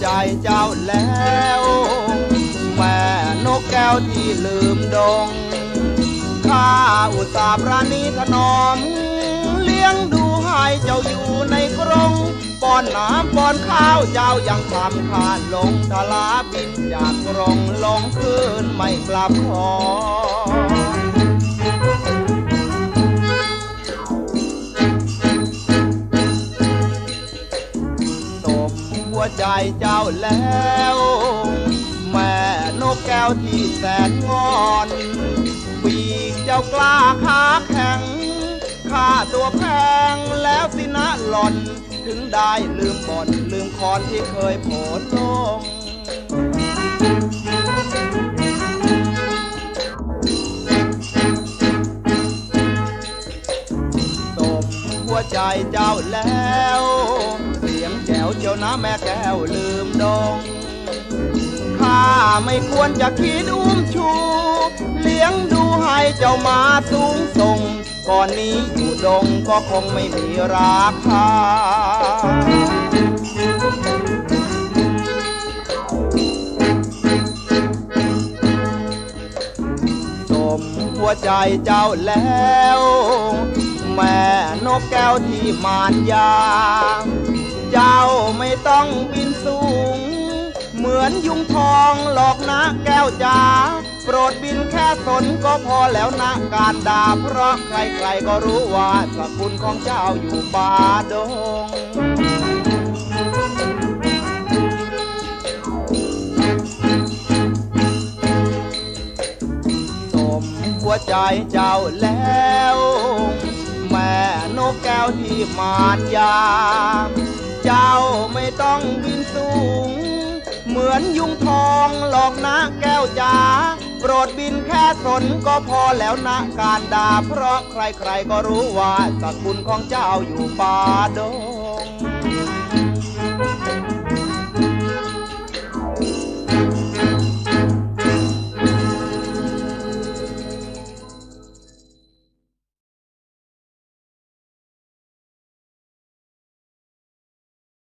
ใจเจ้าแล้ว แม่นกแก้วที่ลืมดง ข้าอุตส่าห์ประนีถนอม เลี้ยงดูให้เจ้าอยู่ในกรงป้อนน้ำป้อนข้าวเจ้ายังทำขาดลงทลาบินจากกรงลงคืนไม่กลับหอ วใจเจ้าแล้ว แม่นกแก้วที่แสนงอนปีกเจ้ากล้าขาแข็งค่าตัวแพงแล้วสินะหล่อน ถึงได้ลืมบ่นลืมคอนที่เคยโผล่ลง หัวใจเจ้าแล้ว เสียงแจ๋วเจียวนะแม่แก้วลืมดงข้าไม่ควรจะคิดอุ้มชู เลี้ยงดูให้เจ้ามาสูงส่ง ก่อนนี้อยู่ดงก็คงไม่มีราคาสมหัวใจเจ้าแล้ว นกแก้วที่มานยา เจ้าไม่ต้องบินสูง เหมือนยุงทองหลอกนะแก้วจ๋าโปรดบินแค่สนก็พอแล้วนะการด่า เพราะใครๆก็รู้ว่าสกุลของเจ้าอยู่ป่าดงสมหัวใจเจ้าแล้ว แก้วที่มานยา เจ้าไม่ต้องบินสูง เหมือนยุงทองหลอกนะแก้วจ๋าโปรดบินแค่สนก็พอแล้วนะการด่าเพราะใครๆก็รู้ว่าสกุลของเจ้าอยู่ป่าดง